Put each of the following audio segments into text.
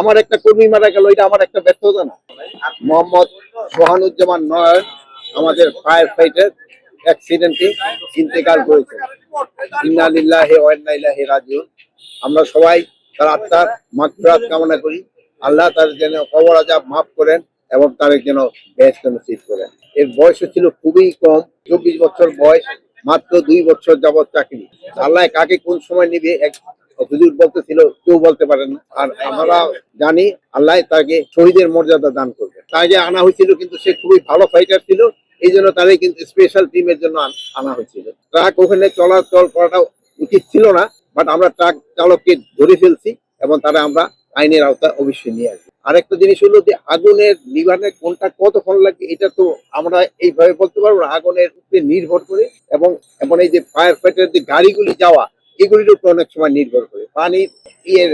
আমার একটা কর্মী মারা গেল, এটা আমার একটা ব্যর্থতা না। মোহাম্মদ সোহানুজ্জামান নয়ন আমাদের ফায়ার ফাইটার অ্যাক্সিডেন্টে ইন্তেকাল করেছে। ইন্না লিল্লাহি ইন্না রাজিউন। আমরা সবাই তার আত্মার মাগফিরাত কামনা করি। আল্লাহ তার যেন কবর আজাব মাফ করেন এবং তার যেন বেহেশত নসিব করেন। এর বয়স ছিল খুবই কম, চব্বিশ বছর বয়স, মাত্র দুই বছর যাবৎ চাকরি। আল্লাহ কাকে কোন সময় নিবে এক বলতে ছিল কেউ বলতে পারেন না। আর আমরা জানি, আল্লাহ তাকে শহীদের মর্যাদা দান করবে। তাকে আনা হয়েছিল কিন্তু সে খুবই ভালো ফাইটার ছিল। এই জন্য তাদের কিন্তু স্পেশাল টিমের জন্য আন- হয়েছিল। ট্রাক ওখানে চলাচল করাটা উচিত ছিল না বাট আমরা ট্রাক চালককে ধরে ফেলছি এবং তারা আমরা আইনের আওতায় অবশ্যই নিয়ে আসব। আরেকটা জিনিস হলো যে, আগুনের নিবারণে কোনটা কতক্ষণ লাগে, এটা তো আমরা এইভাবে বলতে পারব না। আগুনের উপরে নির্ভর করে এবং এবং এই যে ফায়ার ফাইটার যে গাড়িগুলি যাওয়া এগুলির উপর অনেক সময় নির্ভর করে। পানির ইয়ের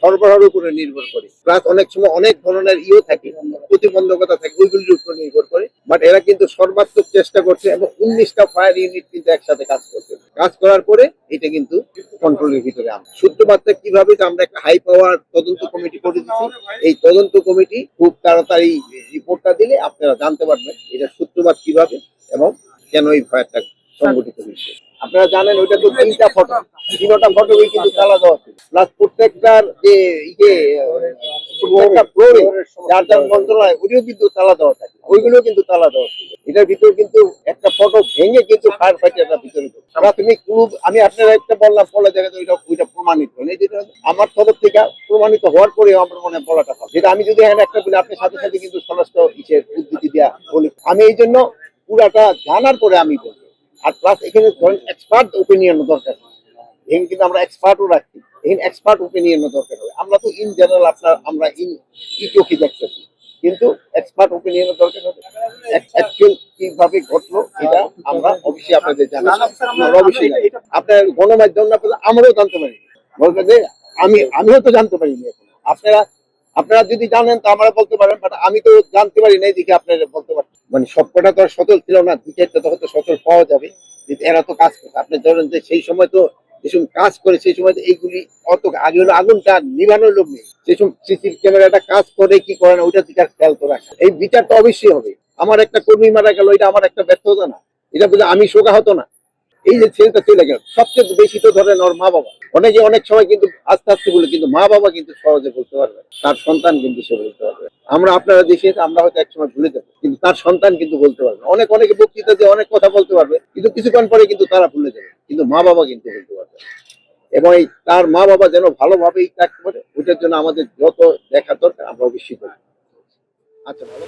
সরবরাহের উপরে নির্ভর করে। প্লাস অনেক সময় অনেক ধরনের ইয়ে থাকে, প্রতিবন্ধকতা থাকে, ওইগুলির উপর নির্ভর করে। বাট এরা কিন্তু সর্বাত্মক চেষ্টা করছে এবং উনিশটা ফায়ার ইউনিট কিন্তু একসাথে কাজ করছে। কাজ করার পরে এটা কিন্তু কন্ট্রোলের ভিতরে আমরা সূত্রপাতটা কীভাবে আমরা একটা হাই পাওয়ার তদন্ত কমিটি করে দিচ্ছি, এই তদন্ত কমিটি খুব তাড়াতাড়ি রিপোর্টটা দিলে আপনারা জানতে পারবেন এটা সূত্রপাত কীভাবে এবং কেন এই ফায়ারটা সংগঠিত হয়েছে। আপনারা জানেন ওইটা তো তিনটা ফটো তিনটা ফটো কিন্তু তালা দেওয়া প্লাস প্রত্যেকটার যে ইয়ে যার যার মন্ত্রণালয়, ওইটাও কিন্তু তালা দেওয়া থাকে। ওইগুলো কিন্তু তালা দেওয়া এটার ভিতর কিন্তু একটা ফটো ভেঙে কিন্তু ফায়ার ফাইটাররা ভিতরে ক্লু আমি আপনারা একটা বললাম, বলা ওইটা ওইটা প্রমাণিত আমার তরফ থেকে প্রমাণিত হওয়ার পরেও আমার মনে বলাটা ভালো। যেটা আমি যদি এখানে একটা বলি, আপনার সাথে সাথে কিন্তু সমস্ত ইসের উদ্ধৃতি দেওয়া বলি। আমি এই জন্য পুরাটা জানার পরে আমি বলব আর প্লাস এখানে ধরেন এক্সপার্ট ওপিনিয়ন দরকার। এখানে কিন্তু আমরা এক্সপার্টও রাখি। এখানে এক্সপার্ট ওপিনিয়নও দরকার। হবে আমরা তো ইন জেনারেল আপনার আমরা ইন ই চোখে দেখতেছি। কিন্তু এক্সপার্ট ওপিনিয়নের দরকার হবে। অ্যাকচুয়াল কীভাবে ঘটলো এটা আমরা অবশ্যই আপনাদের আমরা অবশ্যই আপনার গণমাধ্যম না পেলে আমরাও জানতে পারি। বলবে যে আমি আমিও তো জানতে পারিনি আপনারা আপনারা যদি জানেন তো আমরা বলতে পারেন বাট আমি তো জানতে পারি না দেখে আপনারা বলতে পারেন মানে সবকটা তো আর সচল ছিল না দু চারটা তো হয়তো সচল পাওয়া যাবে, কিন্তু এরা তো কাজ করছে। আপনি ধরেন যে সেই সময় তো যেসব কাজ করে, সেই সময় এইগুলি অত আগে হলো আগুনটা নিভানোর লোক নেই। সেসব সিসি ক্যামেরাটা কাজ করে কি করে না, ওইটা বিচার খেয়াল করে রাখা এই বিচারটা অবশ্যই হবে। আমার একটা কর্মী মারা গেল, এটা আমার একটা ব্যর্থতা না। এটা বুঝলে আমি শোকা হতো না। এই যে ছেলেটা চলে গেল, সবচেয়ে বেশি তো ধরেন ওর মা বাবা। অনেকে অনেক সময় কিন্তু আস্তে আস্তে বলে, কিন্তু মা বাবা কিন্তু সহজে বলতে পারবে তার সন্তান কিন্তু সে বলতে পারবে আমরা আপনারা দেশে আমরা হয়তো একসময় ভুলে যাব, কিন্তু তার সন্তান কিন্তু বলতে পারবে অনেক অনেকে বক্তৃতা দিয়ে অনেক কথা বলতে পারবে, কিন্তু কিছুক্ষণ পরে কিন্তু তারা ভুলে যাবে, কিন্তু মা বাবা কিন্তু বলতে পারবে এবং এই তার মা বাবা যেন ভালোভাবেই থাকতে পারে ওইটার জন্য আমাদের যত দেখা দরকার, আমরা অবশ্যই করি আচ্ছা ভালো।